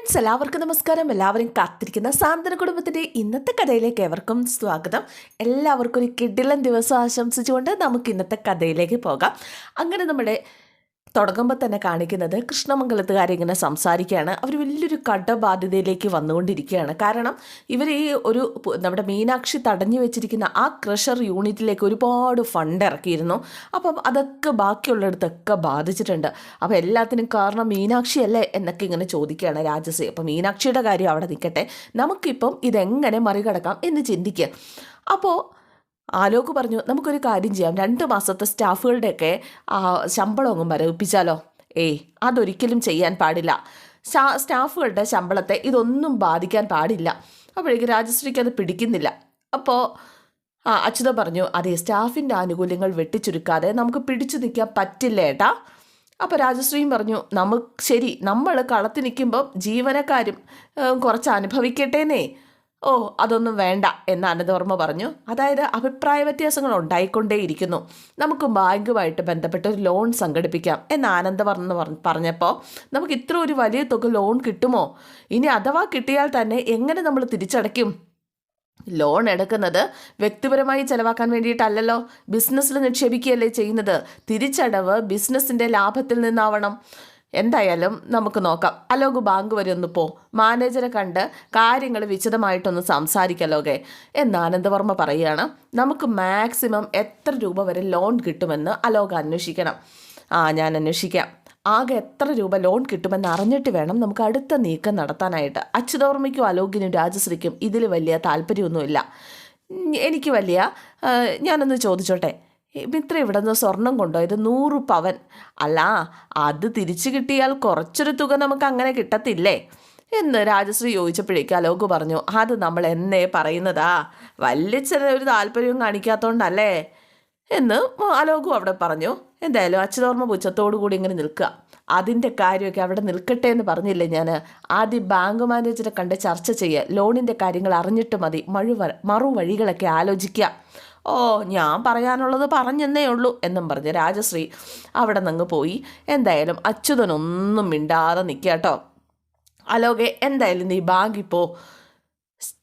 Friends എല്ലാവർക്കും നമസ്കാരം. എല്ലാവരും കാത്തിരിക്കുന്ന സാന്ത്വന കുടുംബത്തിന്റെ ഇന്നത്തെ കഥയിലേക്ക് ഏവർക്കും സ്വാഗതം. എല്ലാവർക്കും ഒരു കിടിലൻ ദിവസം ആശംസിച്ചുകൊണ്ട് നമുക്ക് ഇന്നത്തെ കഥയിലേക്ക് പോകാം. അങ്ങനെ നമ്മുടെ തുടങ്ങുമ്പോൾ തന്നെ കാണിക്കുന്നത് കൃഷ്ണമംഗലത്തുകാരെ ഇങ്ങനെ സംസാരിക്കുകയാണ്. അവർ വലിയൊരു കടബാധ്യതയിലേക്ക് വന്നുകൊണ്ടിരിക്കുകയാണ്. കാരണം ഇവർ ഈ ഒരു നമ്മുടെ മീനാക്ഷി തടഞ്ഞു വെച്ചിരിക്കുന്ന ആ ക്രഷർ യൂണിറ്റിലേക്ക് ഒരുപാട് ഫണ്ട് ഇറക്കിയിരുന്നു. അപ്പം അതൊക്കെ ബാക്കിയുള്ളിടത്തൊക്കെ ബാധിച്ചിട്ടുണ്ട്. അപ്പോൾ എല്ലാത്തിനും കാരണം മീനാക്ഷി അല്ലേ എന്നൊക്കെ ഇങ്ങനെ ചോദിക്കുകയാണ് രാജസേ. അപ്പം മീനാക്ഷിയുടെ കാര്യം അവിടെ നിൽക്കട്ടെ. നമുക്കിപ്പം ഇതെങ്ങനെ മറികടക്കാം എന്ന് ചിന്തിക്കുക അപ്പോൾ ആലോക് പറഞ്ഞു നമുക്കൊരു കാര്യം ചെയ്യാം. രണ്ട് മാസത്തെ സ്റ്റാഫുകളുടെയൊക്കെ ശമ്പളം അങ്ങ് മരവിപ്പിച്ചാലോ? ഏയ് അതൊരിക്കലും ചെയ്യാൻ പാടില്ല. സ്റ്റാഫുകളുടെ ശമ്പളത്തെ ഇതൊന്നും ബാധിക്കാൻ പാടില്ല. അപ്പോഴേക്ക് രാജശ്രീക്ക് അത് പിടിക്കുന്നില്ല. അപ്പോൾ ആ അച്യുത പറഞ്ഞു അതെ സ്റ്റാഫിന്റെ ആനുകൂല്യങ്ങൾ വെട്ടിച്ചുരുക്കാതെ നമുക്ക് പിടിച്ചു നിൽക്കാൻ പറ്റില്ല ഏട്ടാ. അപ്പോൾ രാജശ്രീയും പറഞ്ഞു നമുക്ക് ശരി നമ്മൾ കളത്തിൽ നിൽക്കുമ്പോൾ ജീവനക്കാരും കുറച്ച് അനുഭവിക്കട്ടേന്നേ ഓ അതൊന്നും വേണ്ട എന്ന് അനന്തവർമ്മ പറഞ്ഞു. അതായത് അഭിപ്രായ വ്യത്യാസങ്ങൾ ഉണ്ടായിക്കൊണ്ടേയിരിക്കുന്നു. നമുക്ക് ബാങ്കുമായിട്ട് ബന്ധപ്പെട്ട് ഒരു ലോൺ സംഘടിപ്പിക്കാം എന്ന് ആനന്ദവർമ്മ പറഞ്ഞപ്പോൾ നമുക്ക് ഇത്ര ഒരു വലിയ തുക ലോൺ കിട്ടുമോ? ഇനി അഥവാ കിട്ടിയാൽ തന്നെ എങ്ങനെ നമ്മൾ തിരിച്ചടയ്ക്കും? ലോൺ എടുക്കുന്നത് വ്യക്തിപരമായി ചെലവാക്കാൻ വേണ്ടിയിട്ടല്ലല്ലോ. ബിസിനസ്സിൽ നിക്ഷേപിക്കുകയല്ലേ ചെയ്യുന്നത്? തിരിച്ചടവ് ബിസിനസ്സിന്റെ ലാഭത്തിൽ നിന്നാവണം. എന്തായാലും നമുക്ക് നോക്കാം. അലോക് ബാങ്ക് വരെ ഒന്ന് പോ. മാനേജറെ കണ്ട് കാര്യങ്ങൾ വിശദമായിട്ടൊന്ന് സംസാരിക്കലോകെ എന്ന് ആനന്ദവർമ്മ പറയുകയാണ് നമുക്ക് മാക്സിമം എത്ര രൂപ വരെ ലോൺ കിട്ടുമെന്ന് അലോക് അന്വേഷിക്കണം. ആ ഞാൻ അന്വേഷിക്കാം. ആകെ എത്ര രൂപ ലോൺ കിട്ടുമെന്ന് അറിഞ്ഞിട്ട് വേണം നമുക്ക് അടുത്ത നീക്കം നടത്താനായിട്ട്. അച്യുതവർമ്മയ്ക്കും അലോകിനും രാജശ്രീക്കും ഇതിൽ വലിയ താല്പര്യമൊന്നുമില്ല. എനിക്ക് വലിയ ഞാനൊന്ന് ചോദിച്ചോട്ടെ. മിത്ര ഇവിടെ നിന്ന് സ്വർണം കൊണ്ടുപോയത് നൂറ് പവൻ. അല്ല അത് തിരിച്ചു കിട്ടിയാൽ കുറച്ചൊരു തുക നമുക്ക് അങ്ങനെ കിട്ടത്തില്ലേ? എന്ന് രാജശ്രീ ചോദിച്ചപ്പോഴേക്കും അലോക് പറഞ്ഞു അത് നമ്മൾ എന്നേ പറയുന്നതാ? വല്യച്ഛന് ഒരു താല്പര്യവും കാണിക്കാത്തതുകൊണ്ടല്ലേ എന്ന് അലോകും അവിടെ പറഞ്ഞു എന്തായാലും അച്യുതോർമ്മ പുച്ഛത്തോടു കൂടി ഇങ്ങനെ നിൽക്കുക. അതിന്റെ കാര്യമൊക്കെ അവിടെ നിൽക്കട്ടെ എന്ന് പറഞ്ഞില്ലേ ഞാൻ ആദ്യം ബാങ്ക് മാനേജറെ കണ്ട് ചർച്ച ചെയ്യുക ലോണിന്റെ കാര്യങ്ങൾ അറിഞ്ഞിട്ട് മതി. മഴു മറുവഴികളൊക്കെ ആലോചിക്കുക. ഓ ഞാൻ പറയാനുള്ളത് പറഞ്ഞെന്നേ ഉള്ളൂ എന്നും പറഞ്ഞ് രാജശ്രീ അവിടെ നിന്ന് പോയി. എന്തായാലും അച്യുതനൊന്നും മിണ്ടാതെ നിൽക്കുക കേട്ടോ അലോകെ എന്തായാലും നീ ബാങ്കിപ്പോ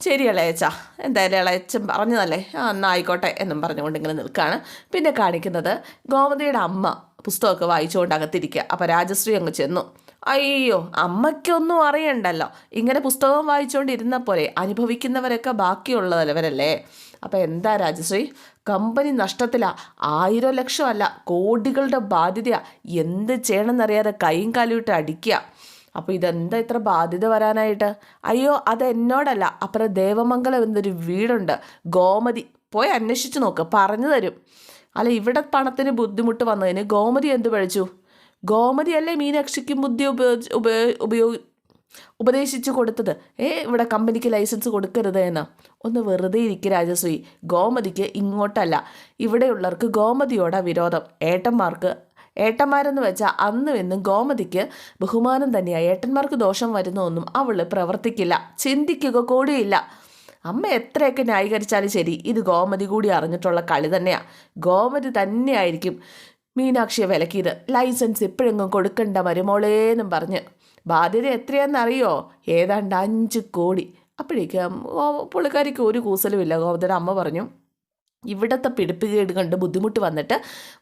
ശരി ഇളയച്ച എന്തായാലും ഇളയച്ചൻ പറഞ്ഞതല്ലേ? ആ എന്നായിക്കോട്ടെ എന്നും പറഞ്ഞുകൊണ്ട് ഇങ്ങനെ നിൽക്കുകയാണ് പിന്നെ കാണിക്കുന്നത് ഗോമതിയുടെ അമ്മ പുസ്തകമൊക്കെ വായിച്ചുകൊണ്ട് അകത്തിരിക്കുക അപ്പോൾ രാജശ്രീ അങ്ങ് ചെന്നു. അയ്യോ അമ്മയ്ക്കൊന്നും അറിയണ്ടല്ലോ. ഇങ്ങനെ പുസ്തകം വായിച്ചുകൊണ്ടിരുന്ന പോലെ അനുഭവിക്കുന്നവരൊക്കെ ബാക്കിയുള്ളവരല്ലേ? അപ്പോൾ എന്താ രാജശ്രീ? കമ്പനി നഷ്ടത്തിലാണ് ആയിരം ലക്ഷമല്ല കോടികളുടെ ബാധ്യതയാണ് എന്ത് ചെയ്യണമെന്നറിയാതെ കൈയും കാലും ഇട്ട് അടിക്കുക അപ്പോൾ ഇതെന്താ ഇത്ര ബാധ്യത വരാനായിട്ട്? അയ്യോ അത് എന്നോടല്ല. അപ്പുറം ദേവമംഗലം എന്നൊരു വീടുണ്ട്. ഗോമതി പോയി അന്വേഷിച്ച് നോക്ക്. പറഞ്ഞു തരും. അല്ല ഇവിടെ പണത്തിന് ബുദ്ധിമുട്ട് വന്നതിന് ഗോമതി എന്ത് പഴിച്ചു ഗോമതി അല്ലേ മീനാക്ഷിക്കും ബുദ്ധി ഉപയോഗിച്ച് ഉപയോ ഉപയോഗി ഉപദേശിച്ചു കൊടുത്തത്. ഏ ഇവിടെ കമ്പനിക്ക് ലൈസൻസ് കൊടുക്കരുത് എന്ന്. ഒന്ന് വെറുതെ ഇരിക്കുക രാജശ്രീ ഗോമതിക്ക് ഇങ്ങോട്ടല്ല. ഇവിടെയുള്ളവർക്ക് ഗോമതിയോടാ വിരോധം. ഏട്ടന്മാർക്ക് ഏട്ടന്മാരെന്ന് വെച്ചാൽ അന്നും എന്നും ഗോമതിക്ക് ബഹുമാനം തന്നെയാണ് ഏട്ടന്മാർക്ക് ദോഷം വരുന്നൊന്നും അവൾ പ്രവർത്തിക്കില്ല. ചിന്തിക്കുക കൂടിയില്ല. അമ്മ എത്രയൊക്കെ ന്യായീകരിച്ചാലും ശരി ഇത് ഗോമതി കൂടി അറിഞ്ഞിട്ടുള്ള കളി തന്നെയാണ് ഗോമതി തന്നെയായിരിക്കും മീനാക്ഷിയെ വിലക്കിയത്. ലൈസൻസ് ഇപ്പോഴെങ്ങും കൊടുക്കണ്ട മരുമോളേന്നും പറഞ്ഞ് ബാധ്യത എത്രയാണെന്നറിയോ? ഏതാണ്ട് അഞ്ച് കോടി. അപ്പോഴേക്കും പുള്ളിക്കാരിക്ക് ഒരു കൂസലുമില്ല. ഗോവർദ്ധന അമ്മ പറഞ്ഞു ഇവിടത്തെ പിടിപ്പുകേട് കണ്ട് ബുദ്ധിമുട്ട് വന്നിട്ട്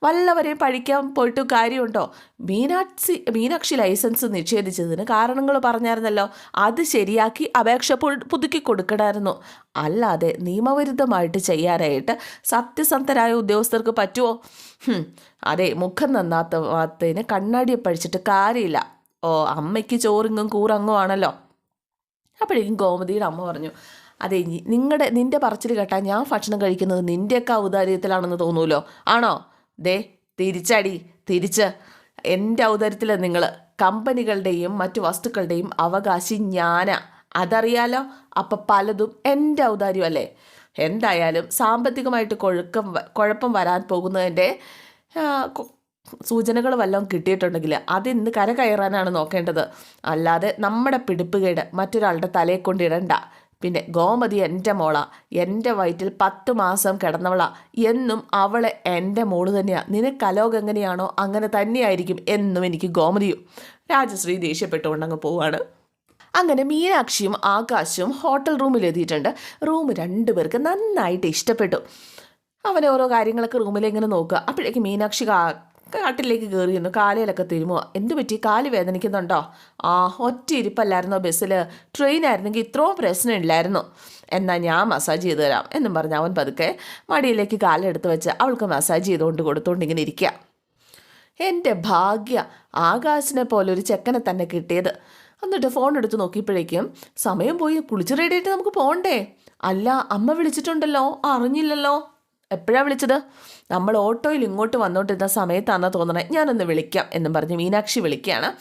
വല്ലവരെയും പഴിക്കാൻ പോയിട്ട് കാര്യമുണ്ടോ? മീനാക്ഷി മീനാക്ഷി ലൈസൻസ് നിഷേധിച്ചതിന് കാരണങ്ങൾ പറഞ്ഞായിരുന്നല്ലോ. അത് ശരിയാക്കി അപേക്ഷ പുതുക്കി കൊടുക്കണമായിരുന്നു അല്ലാതെ നിയമവിരുദ്ധമായിട്ട് ചെയ്യാനായിട്ട് സത്യസന്ധരായ ഉദ്യോഗസ്ഥർക്ക് പറ്റുമോ അതെ മുഖം നന്നാത്തതിന് കണ്ണാടിയെ പഴിച്ചിട്ട് കാര്യമില്ല. ഓ അമ്മയ്ക്ക് ചോറിങ്ങും കൂറങ്ങും ആണല്ലോ. അപ്പോഴേക്കും ഗോമതിയുടെ അമ്മ പറഞ്ഞു അതെ നിങ്ങളുടെ നിന്റെ പറച്ചിൽ കേട്ടാൽ ഞാൻ ഭക്ഷണം കഴിക്കുന്നത് നിന്റെയൊക്കെ ഔദാര്യത്തിലാണെന്ന് തോന്നൂലോ? ആണോ? ദേ തിരിച്ചടി തിരിച്ച്. എന്റെ ഔദാര്യത്തിലാണ് നിങ്ങൾ കമ്പനികളുടെയും മറ്റു വസ്തുക്കളുടെയും അവകാശി ഞാനാ. അതറിയാലോ? അപ്പം പലതും എന്റെ ഔദാര്യമല്ലേ? എന്തായാലും സാമ്പത്തികമായിട്ട് കൊഴുക്കം കുഴപ്പം വരാൻ പോകുന്നതിന്റെ സൂചനകൾ വല്ലതും കിട്ടിയിട്ടുണ്ടെങ്കിൽ അതിന്ന് കര കയറാനാണ് നോക്കേണ്ടത്. അല്ലാതെ നമ്മുടെ പിടിപ്പുകേട് മറ്റൊരാളുടെ തലയെ കൊണ്ടിടണ്ട പിന്നെ ഗോമതി എന്റെ മോള എന്റെ വയറ്റിൽ പത്ത് മാസം കിടന്നവള. എന്നും അവളെ എന്റെ മോൾ തന്നെയാണ് നിനക്ക് അലോക് എങ്ങനെയാണോ അങ്ങനെ തന്നെയായിരിക്കും എന്നും എനിക്ക് ഗോമതിയും. രാജശ്രീ ദേഷ്യപ്പെട്ടുകൊണ്ട് അങ്ങ് പോവാണ്. അങ്ങനെ മീനാക്ഷിയും ആകാശും ഹോട്ടൽ റൂമിൽ എത്തിയിട്ടുണ്ട്. റൂം രണ്ടുപേർക്ക് നന്നായിട്ട് ഇഷ്ടപ്പെട്ടു. അവനെ ഓരോ കാര്യങ്ങളൊക്കെ റൂമിലിങ്ങനെ നോക്കുക. അപ്പോഴേക്ക് മീനാക്ഷി കാട്ടിലേക്ക് കയറി നിന്നു കാലയിലൊക്കെ തിരുമോ? എന്ത് പറ്റി? കാൽ വേദനിക്കുന്നുണ്ടോ? ആ ഒറ്റ ഇരിപ്പല്ലായിരുന്നോ ബസ്സിൽ? ട്രെയിൻ ആയിരുന്നെങ്കിൽ ഇത്രയും പ്രശ്നമില്ലായിരുന്നു എന്നാൽ ഞാൻ മസാജ് ചെയ്തു തരാം എന്നും പറഞ്ഞ് അവൻ പതുക്കെ മടിയിലേക്ക് കാലെടുത്ത് വെച്ച് അവൾക്ക് മസാജ് ചെയ്തുകൊണ്ട് കൊടുത്തുകൊണ്ട് ഇങ്ങനെ ഇരിക്കുക എന്റെ ഭാഗ്യ ആകാശിനെ പോലെ ഒരു ചെക്കനെ തന്നെ കിട്ടിയത്. എന്നിട്ട് ഫോൺ എടുത്ത് നോക്കിയപ്പോഴേക്കും സമയം പോയി. കുളിച്ച് റെഡിയായിട്ട് നമുക്ക് പോകണ്ടേ അല്ല അമ്മ വിളിച്ചിട്ടുണ്ടല്ലോ. അറിഞ്ഞില്ലല്ലോ. എപ്പോഴാ വിളിച്ചത്? നമ്മൾ ഓട്ടോയിൽ ഇങ്ങോട്ട് വന്നോണ്ടിരുന്ന സമയത്താണെന്ന് തോന്നണേ. ഞാനൊന്ന് വിളിക്കാം എന്നും പറഞ്ഞ് മീനാക്ഷി വിളിക്കുകയാണ്.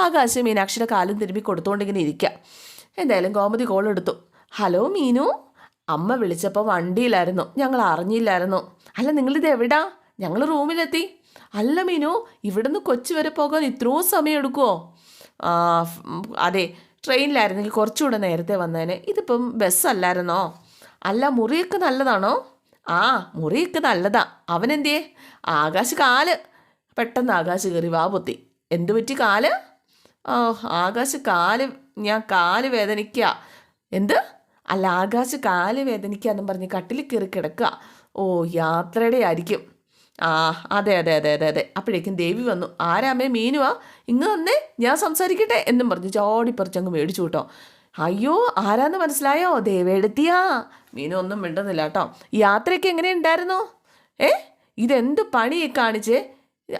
ആകാശ് മീനാക്ഷിയുടെ കാലം തിരുമ്പി കൊടുത്തുകൊണ്ടിങ്ങനെ ഇരിക്കുക എന്തായാലും ഗോമതി കോൾ എടുത്തു. ഹലോ മീനു? അമ്മ വിളിച്ചപ്പോൾ വണ്ടിയിലായിരുന്നു. ഞങ്ങൾ അറിഞ്ഞില്ലായിരുന്നു. അല്ല നിങ്ങളിത് എവിടാ? ഞങ്ങൾ റൂമിലെത്തി. അല്ല മീനു ഇവിടുന്ന് കൊച്ചി വരെ പോകാൻ ഇത്രയും സമയം എടുക്കുമോ അതെ ട്രെയിനിലായിരുന്നെങ്കിൽ കുറച്ചുകൂടെ നേരത്തെ വന്നേനെ. ഇതിപ്പം ബസ്സല്ലായിരുന്നോ? അല്ല മുറിയൊക്കെ നല്ലതാണോ? ആ മുറിയൊക്കെ നല്ലതാ. അവനെന്തിയേ? ആകാശ് കാൽ. പെട്ടെന്ന് ആകാശ് കയറി വാ പൊത്തി. എന്തു പറ്റി കാൽ? ഓ ആകാശ് കാൽ ഞാൻ കാൽ വേദനിക്കുക എന്ത്? അല്ല ആകാശ് കാൽ വേദനിക്കുക എന്നും പറഞ്ഞ് കട്ടിൽ കയറി കിടക്കുക ഓ യാത്രയുടെ ആയിരിക്കും. ആ അതെ അതെ അതെ അതെ അതെ. അപ്പോഴേക്കും ദേവി വന്നു. ആരാമേ മീനുവാ? ഇങ്ങ് വന്നേ. ഞാൻ സംസാരിക്കട്ടെ എന്നും പറഞ്ഞ് ചാടിപ്പറിച്ചങ്ങ് മേടിച്ചു കേട്ടോ. അയ്യോ ആരാന്ന് മനസ്സിലായോ? ദേവേടുത്തിയാ. മീനു ഒന്നും മിണ്ടുന്നില്ല കേട്ടോ. യാത്രയൊക്കെ എങ്ങനെയുണ്ടായിരുന്നു? ഏ? ഇതെന്ത് പണി കാണിച്ച്?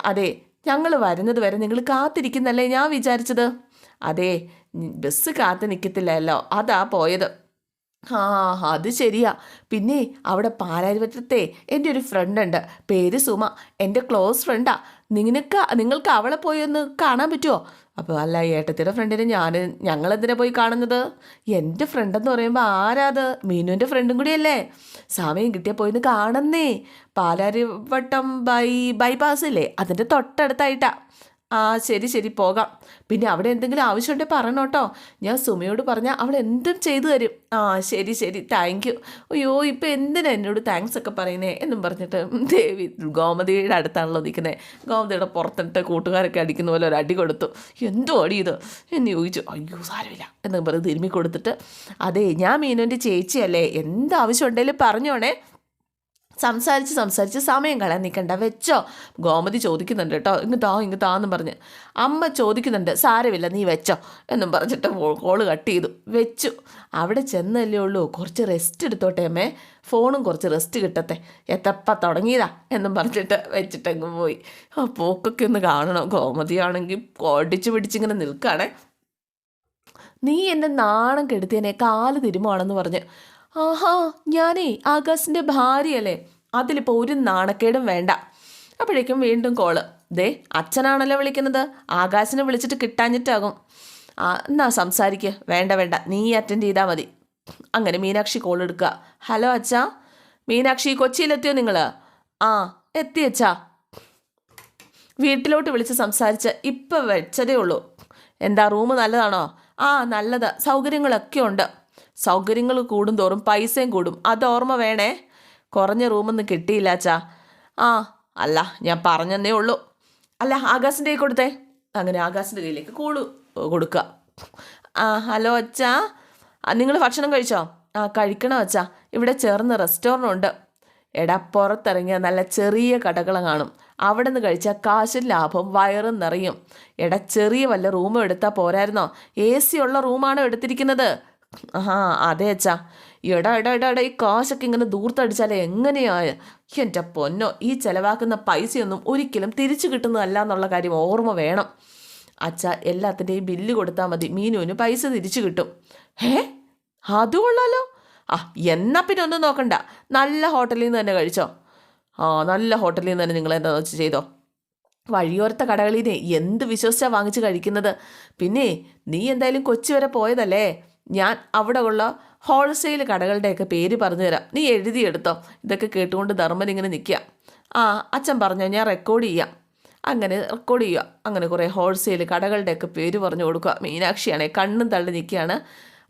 അതെ ഞങ്ങൾ വരുന്നത് വരെ നിങ്ങൾ കാത്തിരിക്കുന്നല്ലേ ഞാൻ വിചാരിച്ചത്? അതെ ബസ് കാത്തു നിൽക്കത്തില്ലല്ലോ അതാ പോയത്. ആ അത് ശരിയാ. പിന്നെ അവിടെ പാലാരിവറ്റത്തെ എന്റെ ഒരു ഫ്രണ്ട് ഉണ്ട്. പേര് സുമ. എന്റെ ക്ലോസ് ഫ്രണ്ടാ നിനക്ക് നിങ്ങൾക്ക് അവളെ പോയി ഒന്ന് കാണാൻ പറ്റുമോ അപ്പോൾ അല്ല ഏട്ടത്തിയുടെ ഫ്രണ്ടിനെ ഞാൻ ഞങ്ങൾ ഞങ്ങളെന്തിനാ പോയി കാണുന്നത്? എന്റെ ഫ്രണ്ടെന്ന് പറയുമ്പോൾ ആരാത്? മീനുവിന്റെ ഫ്രണ്ടും കൂടിയല്ലേ. സമയം കിട്ടിയാൽ പോയിന്ന് കാണുന്നേ. പാലാരിവട്ടം ബൈ ബൈപ്പാസ് ഇല്ലേ? അതിന്റെ തൊട്ടടുത്തായിട്ടാ. ആ ശരി ശരി പോകാം. പിന്നെ അവിടെ എന്തെങ്കിലും ആവശ്യമുണ്ടെങ്കിൽ പറയണം കേട്ടോ. ഞാൻ സുമയോട് പറഞ്ഞാൽ അവൾ എന്തും ചെയ്തു തരും. ആ ശരി ശരി താങ്ക് യു അയ്യോ ഇപ്പം എന്തിനാ എന്നോട് താങ്ക്സ് ഒക്കെ പറയുന്നേ എന്നും പറഞ്ഞിട്ട് ദേവി ഗോമതിയുടെ അടുത്താണല്ലോ നിൽക്കുന്നത് ഗോമതിയുടെ പുറത്തിട്ട് കൂട്ടുകാരൊക്കെ അടിക്കുന്ന പോലെ ഒരു അടി കൊടുത്തു. എന്തോ അടി ഇത്? എന്ന് ചോദിച്ചു. അയ്യോ സാരമില്ല. എന്ന് പറഞ്ഞ് തിരുമ്മി കൊടുത്തിട്ട് അതെ ഞാൻ മീനുവിന്റെ ചേച്ചിയല്ലേ. എന്താവശ്യം ഉണ്ടെങ്കിലും പറഞ്ഞോണേ. സംസാരിച്ച് സംസാരിച്ച് സമയം കളയാൻ നിൽക്കണ്ട വെച്ചോ. ഗോമതി ചോദിക്കുന്നുണ്ട് കേട്ടോ. ഇങ്ങ് താ ഇങ്ങ് താന്നും പറഞ്ഞ്. അമ്മ ചോദിക്കുന്നുണ്ട് സാരമില്ല നീ വെച്ചോ എന്നും പറഞ്ഞിട്ട് കോൾ കട്ട് ചെയ്തു. വെച്ചു. അവിടെ ചെന്നല്ലേ ഉള്ളൂ. കുറച്ച് റെസ്റ്റ് എടുത്തോട്ടെ അമ്മേ. ഫോണും കുറച്ച് റെസ്റ്റ് കിട്ടത്തെ എത്തപ്പ തുടങ്ങിയതാ എന്നും പറഞ്ഞിട്ട് വെച്ചിട്ടങ്ങ് പോയി. ആ പോക്കൊക്കെ ഒന്ന് കാണണം. ഗോമതിയാണെങ്കിൽ കൊടിച്ച് പിടിച്ചിങ്ങനെ നിൽക്കുകയാണേ നീ എന്നെ നാണം കെടുത്തിയനെ കാൽ തിരുമാണെന്ന് പറഞ്ഞ്. ആഹാ ഞാനേ ആകാശിന്റെ ഭാര്യയല്ലേ? അതിലിപ്പോൾ ഒരു നാണക്കേടും വേണ്ട. അപ്പോഴേക്കും വീണ്ടും കോൾ ദേ അച്ഛനാണല്ലോ വിളിക്കുന്നത്. ആകാശിനെ വിളിച്ചിട്ട് കിട്ടാഞ്ഞിട്ടാകും. ആ എന്നാ സംസാരിക്കുക വേണ്ട വേണ്ട. നീ അറ്റൻഡ് ചെയ്താൽ മതി. അങ്ങനെ മീനാക്ഷി കോൾ എടുക്കുക. ഹലോ അച്ഛാ. മീനാക്ഷി കൊച്ചിയിലെത്തിയോ നിങ്ങൾ ആ എത്തി അച്ഛാ. വീട്ടിലോട്ട് വിളിച്ച് സംസാരിച്ച് ഇപ്പം വെച്ചതേ ഉള്ളൂ. എന്താ റൂം നല്ലതാണോ? ആ നല്ലത്. സൗകര്യങ്ങളൊക്കെ ഉണ്ട്. സൗകര്യങ്ങൾ കൂടുന്തോറും പൈസയും കൂടും. അത് ഓർമ്മ വേണേ? കുറഞ്ഞ റൂമൊന്നും കിട്ടിയില്ല അച്ഛാ. ആ അല്ല ഞാൻ പറഞ്ഞെന്നേ ഉള്ളൂ. അല്ല ആകാശിന്റെ കൈ കൊടുത്തേ. അങ്ങനെ ആകാശിന്റെ കയ്യിലേക്ക് കൂളു കൊടുക്കുക ആ ഹലോ അച്ഛാ. നിങ്ങൾ ഭക്ഷണം കഴിച്ചോ? ആ കഴിക്കണം അച്ഛാ. ഇവിടെ ചേർന്ന് റെസ്റ്റോറന്റ് ഉണ്ട് എടാ പുറത്തിറങ്ങിയ നല്ല ചെറിയ കടകൾ കാണും. അവിടെ നിന്ന് കഴിച്ചാൽ കാശും ലാഭം വയറും നിറയും. എടാ ചെറിയ വല്ല റൂമും എടുത്താൽ പോരായിരുന്നോ? എ സി ഉള്ള റൂമാണോ എടുത്തിരിക്കുന്നത്? ആ അതെ അച്ഛാ. എടാ എടാ എടാ എടാ ഈ കാശൊക്കെ ഇങ്ങനെ ദൂർത്തടിച്ചാലേ എങ്ങനെയാ എന്റെ പൊന്നോ ഈ ചിലവാക്കുന്ന പൈസയൊന്നും ഒരിക്കലും തിരിച്ചു കിട്ടുന്നതല്ല എന്നുള്ള കാര്യം ഓർമ്മ വേണം. അച്ഛ എല്ലാത്തിന്റെയും ബില്ല് കൊടുത്താൽ മതി. മീനുവിന് പൈസ തിരിച്ചു കിട്ടും. ഏ അതും കൊള്ളാലോ ആ എന്നാ പിന്നെ ഒന്നും നോക്കണ്ട. നല്ല ഹോട്ടലിൽ നിന്ന് തന്നെ കഴിച്ചോ. ആ നല്ല ഹോട്ടലിൽ നിന്ന് തന്നെ നിങ്ങൾ എന്താ വെച്ച് ചെയ്തോ? വഴിയോരത്തെ കടകളിൽ നിന്ന് എന്ത് വിശ്വസിച്ചാണ് വാങ്ങിച്ച് കഴിക്കുന്നത്? പിന്നെ നീ എന്തായാലും കൊച്ചി വരെ പോയതല്ലേ? ഞാൻ അവിടെ ഉള്ള ഹോൾസെയിൽ കടകളുടെയൊക്കെ പേര് പറഞ്ഞു തരാം നീ എഴുതിയെടുത്തോ. ഇതൊക്കെ കേട്ടുകൊണ്ട് ധർമ്മൻ ഇങ്ങനെ നിൽക്കുക. ആ അച്ഛൻ പറഞ്ഞോ ഞാൻ റെക്കോർഡ് ചെയ്യാം. അങ്ങനെ റെക്കോർഡ് ചെയ്യുക. അങ്ങനെ കുറേ ഹോൾസെയിൽ കടകളുടെയൊക്കെ പേര് പറഞ്ഞു കൊടുക്കുക. മീനാക്ഷിയാണെ കണ്ണും തള്ളി നിൽക്കുകയാണ്.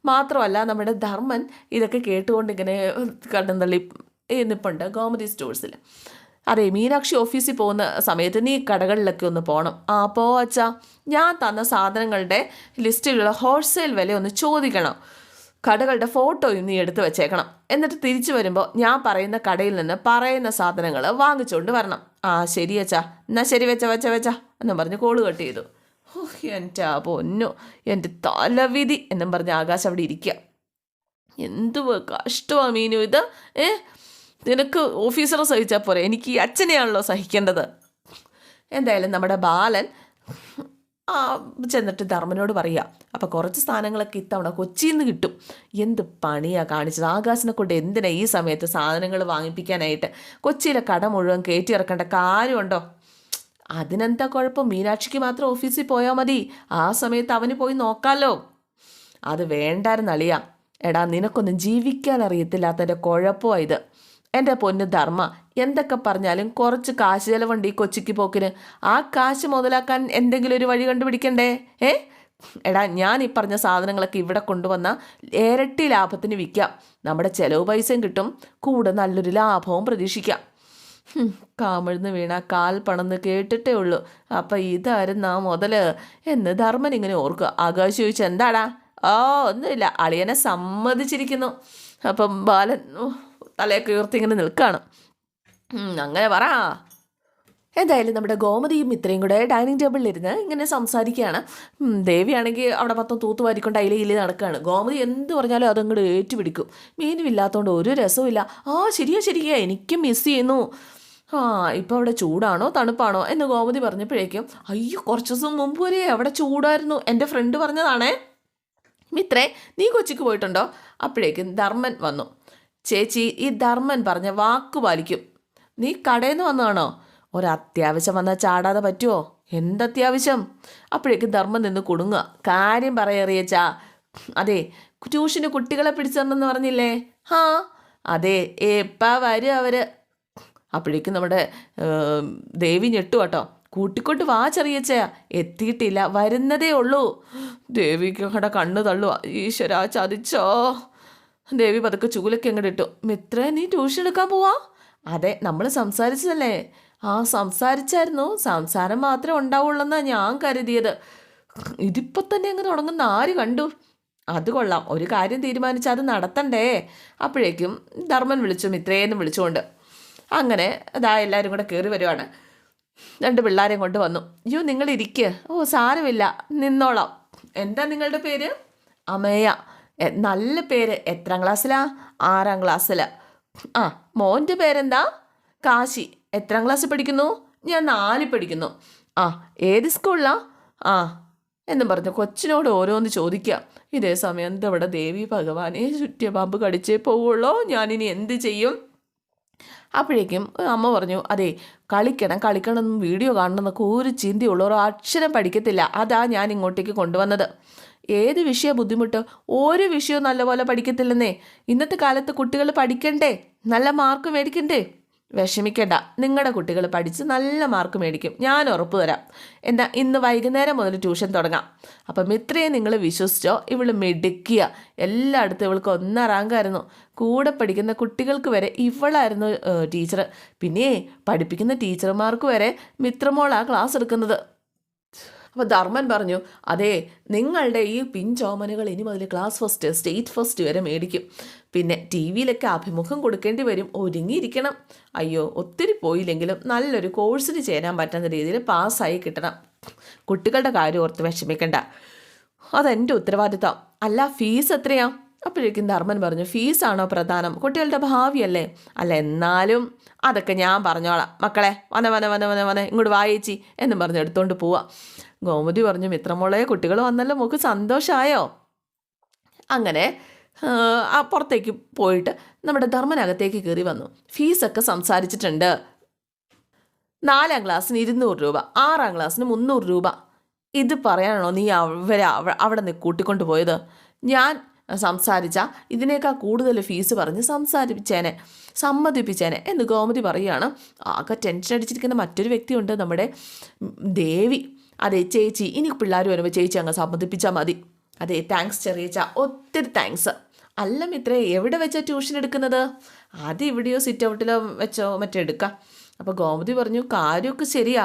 മാത്രമല്ല നമ്മുടെ ധർമ്മൻ ഇതൊക്കെ കേട്ടുകൊണ്ട് ഇങ്ങനെ കണ്ണും തള്ളി നിൽപ്പുണ്ട് ഗോമതി സ്റ്റോഴ്സിൽ അതെ മീനാക്ഷി ഓഫീസിൽ പോകുന്ന സമയത്ത് നീ കടകളിലൊക്കെ ഒന്ന് പോകണം ആ പോ അച്ഛാ. ഞാൻ തന്ന സാധനങ്ങളുടെ ലിസ്റ്റിലുള്ള ഹോൾസെയിൽ വില ഒന്ന് ചോദിക്കണം. കടകളുടെ ഫോട്ടോയും നീ എടുത്തു വെച്ചേക്കണം. എന്നിട്ട് തിരിച്ചു വരുമ്പോൾ ഞാൻ പറയുന്ന കടയിൽ നിന്ന് പറയുന്ന സാധനങ്ങൾ വാങ്ങിച്ചുകൊണ്ട് വരണം. ആ ശരി അച്ഛാ. എന്നാ ശരി വെച്ച വെച്ച വെച്ച. എന്നും പറഞ്ഞ് കോൾ കട്ട് ചെയ്തു. ഓ എന്റെ പൊന്നു. എന്റെ തലവിധി എന്നും പറഞ്ഞ് ആകാശം അവിടെ ഇരിക്കുക. എന്തുവാ കഷ്ടമാണ് മീനു ഇത്? ഏ? നിനക്ക് ഓഫീസറെ സഹിച്ചാൽ പോരെ. എനിക്ക് ഈ അച്ഛനെയാണല്ലോ സഹിക്കേണ്ടത്. എന്തായാലും നമ്മുടെ ബാലൻ ചെന്നിട്ട് ധർമ്മനോട് പറയുക അപ്പോൾ കുറച്ച് സ്ഥാനങ്ങളൊക്കെ ഇത്തവണ കൊച്ചിയിൽ നിന്ന് കിട്ടും. എന്ത് പണിയാണ് കാണിച്ചത്? ആകാശിനെ കൊണ്ട് എന്തിനാ ഈ സമയത്ത് സാധനങ്ങൾ വാങ്ങിപ്പിക്കാനായിട്ട്? കൊച്ചിയിലെ കട മുഴുവൻ കയറ്റി ഇറക്കേണ്ട കാര്യമുണ്ടോ? അതിനെന്താ കുഴപ്പം? മീനാക്ഷിക്ക് മാത്രം ഓഫീസിൽ പോയാൽ മതി. ആ സമയത്ത് അവന് പോയി നോക്കാമല്ലോ അത് വേണ്ടായിരുന്നു അളിയ. എടാ നിനക്കൊന്നും ജീവിക്കാൻ അറിയത്തില്ലാത്തതിന്റെ കുഴപ്പമാണ് ഇത്. എന്റെ പൊന്ന് ധർമ്മ എന്തൊക്കെ പറഞ്ഞാലും കുറച്ച് കാശ് ചിലവുണ്ട് ഈ കൊച്ചിക്ക് പോക്കിന്. ആ കാശ് മുതലാക്കാൻ എന്തെങ്കിലും ഒരു വഴി കണ്ടുപിടിക്കണ്ടേ? ഏ? എടാ ഞാൻ ഈ പറഞ്ഞ സാധനങ്ങളൊക്കെ ഇവിടെ കൊണ്ടുവന്ന ഇരട്ടി ലാഭത്തിന് വിൽക്കാം. നമ്മുടെ ചിലവ് പൈസയും കിട്ടും. കൂടെ നല്ലൊരു ലാഭവും പ്രതീക്ഷിക്കാം. കാമിഴ്ന്ന് വീണ കാൽ പണന്ന് കേട്ടിട്ടേ ഉള്ളൂ. അപ്പം ഇതായിരുന്നു ആ മുതൽ. എന്ന് ധർമ്മൻ ഇങ്ങനെ ഓർക്കുക. ആകാശ് ചോദിച്ചു എന്താടാ? ഓ ഒന്നുമില്ല. അളിയനെ സമ്മതിച്ചിരിക്കുന്നു. അപ്പം ബാലൻ തലയൊക്കെ ഉയർത്തി ഇങ്ങനെ നിൽക്കുകയാണ് അങ്ങനെ പറ. എന്തായാലും നമ്മുടെ ഗോമതിയും ഇത്രയും കൂടെ ഡൈനിങ് ടേബിളിലിരുന്ന് ഇങ്ങനെ സംസാരിക്കുകയാണ്. ദേവിയാണെങ്കിൽ അവിടെ മൊത്തം തൂത്തുവാരിക്കൊണ്ട് അതിലെ ഇല്ല നടക്കുകയാണ് ഗോമതി എന്ത് പറഞ്ഞാലും അതങ്ങോട്ട് ഏറ്റുപിടിക്കും. മീനും ഇല്ലാത്തതുകൊണ്ട് ഒരു രസവും ആ ശരിയാ ശരിയാ. എനിക്കും മിസ് ചെയ്യുന്നു. ആ ഇപ്പോൾ അവിടെ ചൂടാണോ തണുപ്പാണോ എന്ന് ഗോമതി പറഞ്ഞപ്പോഴേക്കും അയ്യോ കുറച്ച് ദിവസം മുമ്പ് വരെ അവിടെ ചൂടായിരുന്നു. എന്റെ ഫ്രണ്ട് പറഞ്ഞതാണേ. മിത്രേ നീ കൊച്ചിക്ക് പോയിട്ടുണ്ടോ? അപ്പോഴേക്കും ധർമ്മൻ വന്നു. ചേച്ചി ഈ ധർമ്മൻ പറഞ്ഞ വാക്ക് പാലിക്കും. നീ കടയിൽ നിന്ന് വന്നതാണോ? ഒരത്യാവശ്യം വന്നാൽ ചാടാതെ പറ്റുമോ എന്തത്യാവശ്യം? അപ്പോഴേക്കും ധർമ്മം നിന്ന് കുടുങ്ങുക. കാര്യം പറയറിയച്ചാ അതെ ട്യൂഷന് കുട്ടികളെ പിടിച്ചിട്ടുണ്ടെന്ന് പറഞ്ഞില്ലേ? ഹാ അതെ എപ്പാ വരും അവർ? അപ്പോഴേക്കും നമ്മുടെ ദേവി ഞെട്ടു കേട്ടോ. കൂട്ടിക്കൊണ്ട് വാ ചെറിയച്ചയാ എത്തിയിട്ടില്ല വരുന്നതേ ഉള്ളൂ. ദേവിക്ക് കണ്ണു കണ്ണ് തള്ളുക ഈശ്വരാ ചതിച്ചോ. ദേവി പതുക്കെ ചൂലൊക്കെ അങ്ങോട്ട് ഇട്ടു. മിത്രേ നീ ട്യൂഷൻ എടുക്കാൻ പോവാ? അതെ നമ്മൾ സംസാരിച്ചതല്ലേ. ആ സംസാരിച്ചായിരുന്നു. സംസാരം മാത്രമേ ഉണ്ടാവുള്ളൂന്നാണ് ഞാൻ കരുതിയത്. ഇതിപ്പോൾ തന്നെ അങ്ങ് തുടങ്ങുന്ന ആര് കണ്ടു? അത് കൊള്ളാം. ഒരു കാര്യം തീരുമാനിച്ചാൽ അത് നടത്തണ്ടേ. അപ്പോഴേക്കും ധർമ്മൻ വിളിച്ചു മിത്രേന്ന് വിളിച്ചുകൊണ്ട്. അങ്ങനെ അതാ എല്ലാവരും കൂടെ കയറി വരുവാണ്. രണ്ട് പിള്ളേരെയും കൊണ്ട് വന്നു. അയ്യോ നിങ്ങൾ ഇരിക്കുക ഓ സാരമില്ല. നിന്നോളാം. എന്താ നിങ്ങളുടെ പേര്? അമേയ. നല്ല പേര് എത്രാം ക്ലാസ്സിലാ? ആറാം ക്ലാസ്സിൽ ആ മോന്റെ പേരെന്താ? കാശി. എത്രാം ക്ലാസ്സിൽ പഠിക്കുന്നു? ഞാൻ നാലിൽ പഠിക്കുന്നു. ആ ഏത് സ്കൂളിലാ? ആ എന്നും പറഞ്ഞു കൊച്ചിനോട് ഓരോന്ന് ചോദിക്കുക ഇതേ സമയം എന്താ ഇവിടെ ദേവി ഭഗവാനെ ചുറ്റിയ പാമ്പ് കടിച്ചേ പോവുള്ളോ? ഞാനിനി എന്ത് ചെയ്യും? അപ്പോഴേക്കും അമ്മ പറഞ്ഞു അതെ കളിക്കണം കളിക്കണം വീഡിയോ കാണണം എന്നൊക്കെ ഒരു ചിന്തയുള്ളൂ ഒരു അക്ഷരം പഠിക്കത്തില്ല. അതാ ഞാൻ ഇങ്ങോട്ടേക്ക് കൊണ്ടുവന്നത്. ഏത് വിഷയ ബുദ്ധിമുട്ട്? ഒരു വിഷയവും നല്ലപോലെ പഠിക്കത്തില്ലെന്നേ. ഇന്നത്തെ കാലത്ത് കുട്ടികൾ പഠിക്കണ്ടേ? നല്ല മാർക്ക് മേടിക്കണ്ടേ? വിഷമിക്കണ്ട. നിങ്ങളുടെ കുട്ടികൾ പഠിച്ച് നല്ല മാർക്ക് മേടിക്കും. ഞാൻ ഉറപ്പ് തരാം. എന്താ ഇന്ന് വൈകുന്നേരം മുതൽ ട്യൂഷൻ തുടങ്ങാം. അപ്പം ഇത്രയും നിങ്ങൾ വിശ്വസിച്ചോ? ഇവൾ മിടുക്കിയ. എല്ലായിടത്തും ഇവൾക്ക് ഒന്നാം റാങ്കായിരുന്നു കൂടെ പഠിക്കുന്ന കുട്ടികൾക്ക് വരെ ഇവളായിരുന്നു ടീച്ചർ പിന്നെ പഠിപ്പിക്കുന്ന ടീച്ചർമാർക്ക് വരെ മിത്രമോളാണ് ക്ലാസ് എടുക്കുന്നത്. അപ്പോൾ ധർമ്മൻ പറഞ്ഞു അതെ നിങ്ങളുടെ ഈ പിഞ്ചോമനുകൾ ഇനി മുതൽ ക്ലാസ് ഫസ്റ്റ് സ്റ്റേറ്റ് ഫസ്റ്റ് വരെ മേടിക്കും. പിന്നെ ടി വിയിലൊക്കെ അഭിമുഖം കൊടുക്കേണ്ടി വരും ഒരുങ്ങിയിരിക്കണം. അയ്യോ ഒത്തിരി പോയില്ലെങ്കിലും നല്ലൊരു കോഴ്സിന് ചേരാൻ പറ്റുന്ന രീതിയിൽ പാസ്സായി കിട്ടണം. കുട്ടികളുടെ കാര്യം ഓർത്ത് വിഷമിക്കണ്ട. അതെന്റെ ഉത്തരവാദിത്തം. അല്ല ഫീസ് എത്രയാ? അപ്പോഴേക്കും ധർമ്മൻ പറഞ്ഞു ഫീസാണോ പ്രധാനം? കുട്ടികളുടെ ഭാവിയല്ലേ? അല്ല എന്നാലും അതൊക്കെ ഞാൻ പറഞ്ഞോളാം. മക്കളെ വന വന വന വന വന ഇങ്ങോട്ട് വായിച്ചി എന്നും പറഞ്ഞ് എടുത്തുകൊണ്ട് പോവാം. ഗോമതി പറഞ്ഞു മിത്രമോളെ കുട്ടികൾ വന്നല്ലോ മോക്ക് സന്തോഷമായോ അങ്ങനെ പുറത്തേക്ക് പോയിട്ട് നമ്മുടെ ധർമ്മനകത്തേക്ക് കയറി വന്നു. ഫീസൊക്കെ സംസാരിച്ചിട്ടുണ്ട്. നാലാം ക്ലാസ്സിന് ഇരുന്നൂറ് രൂപ ആറാം ക്ലാസ്സിന് മുന്നൂറ് രൂപ. ഇത് പറയാനാണോ നീ അവരെ അവ- അവിടെ നിന്ന് കൂട്ടിക്കൊണ്ട് പോയത്? ഞാൻ സംസാരിച്ച ഇതിനേക്കാൾ കൂടുതൽ ഫീസ് പറഞ്ഞ് സംസാരിപ്പിച്ചേനെ സമ്മതിപ്പിച്ചേനെ എന്ന് ഗോമതി പറയുകയാണ്. ആകെ ടെൻഷൻ അടിച്ചിരിക്കുന്ന മറ്റൊരു വ്യക്തിയുണ്ട് നമ്മുടെ ദേവി. അതെ ചേച്ചി ഇനി പിള്ളേർ വരുമ്പോൾ ചേച്ചി അങ്ങ് സമ്മതിപ്പിച്ചാൽ മതി. അതെ താങ്ക്സ് ചെറിയച്ച ഒത്തിരി താങ്ക്സ് അല്ല മിത്രേ എവിടെ വെച്ചാൽ ട്യൂഷൻ എടുക്കുന്നത്? അത് ഇവിടെയോ സിറ്റ് ഔട്ടിലോ വെച്ചോ മറ്റോ എടുക്കാം. അപ്പോൾ ഗോമതി പറഞ്ഞു കാര്യമൊക്കെ ശരിയാ.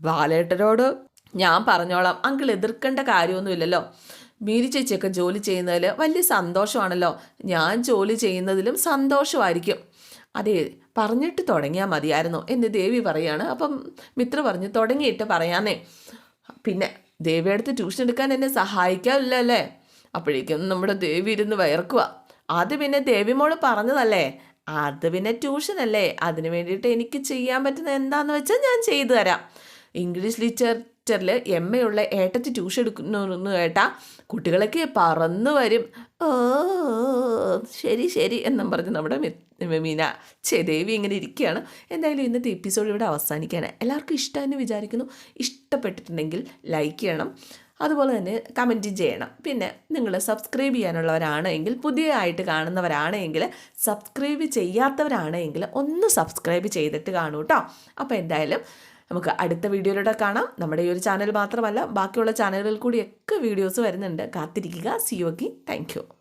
ബാലേട്ടനോട് ഞാൻ പറഞ്ഞോളാം. അങ്കിൾ എതിർക്കേണ്ട കാര്യമൊന്നുമില്ലല്ലോ. മീരി ചേച്ചിയൊക്കെ ജോലി ചെയ്യുന്നതിൽ വലിയ സന്തോഷമാണല്ലോ. ഞാൻ ജോലി ചെയ്യുന്നതിലും സന്തോഷമായിരിക്കും. അതെ പറഞ്ഞിട്ട് തുടങ്ങിയാൽ മതിയായിരുന്നു എന്ന് ദേവി പറയാണ്. അപ്പം മിത്ര പറഞ്ഞു തുടങ്ങിയിട്ട് പറയാന്നേ. പിന്നെ ദേവിയടുത്ത് ട്യൂഷൻ എടുക്കാൻ എന്നെ സഹായിക്കാറില്ല അല്ലേ അപ്പോഴേക്കും നമ്മുടെ ദേവി ഇരുന്ന് വയർക്കുക അത് പിന്നെ ദേവി മോൾ പറഞ്ഞതല്ലേ? അത് പിന്നെ ട്യൂഷനല്ലേ? അതിന് വേണ്ടിയിട്ട് എനിക്ക് ചെയ്യാൻ പറ്റുന്നത് എന്താണെന്ന് വെച്ചാൽ ഞാൻ ചെയ്തു തരാം. ഇംഗ്ലീഷ് ലിറ്ററേച്ചറിൽ എം എ ഉള്ള ഏട്ടത്തി ട്യൂഷൻ എടുക്കുന്നു കേട്ടാ കുട്ടികളൊക്കെ പറന്നു വരും. ഓ ശരി ശരി എന്നും പറഞ്ഞ് നമ്മുടെ മീന ചേ ദേവി ഇങ്ങനെ ഇരിക്കുകയാണ്. എന്തായാലും ഇന്നത്തെ എപ്പിസോഡ് ഇവിടെ അവസാനിക്കുകയാണ് എല്ലാവർക്കും ഇഷ്ടമെന്ന് വിചാരിക്കുന്നു. ഇഷ്ടപ്പെട്ടിട്ടുണ്ടെങ്കിൽ ലൈക്ക് ചെയ്യണം. അതുപോലെ തന്നെ കമന്റും ചെയ്യണം. പിന്നെ നിങ്ങൾ സബ്സ്ക്രൈബ് ചെയ്യാനുള്ളവരാണെങ്കിൽ പുതിയതായിട്ട് കാണുന്നവരാണെങ്കിൽ സബ്സ്ക്രൈബ് ചെയ്യാത്തവരാണെങ്കിൽ ഒന്ന് സബ്സ്ക്രൈബ് ചെയ്തിട്ട് കാണൂ കേട്ടോ അപ്പോൾ എന്തായാലും നമുക്ക് അടുത്ത വീഡിയോയിലൂടെ കാണാം. നമ്മുടെ ഈ ഒരു ചാനൽ മാത്രമല്ല ബാക്കിയുള്ള ചാനലുകളിൽ കൂടിയൊക്കെ വീഡിയോസ് വരുന്നുണ്ട്. കാത്തിരിക്കുക. സിയോക്കി താങ്ക് യു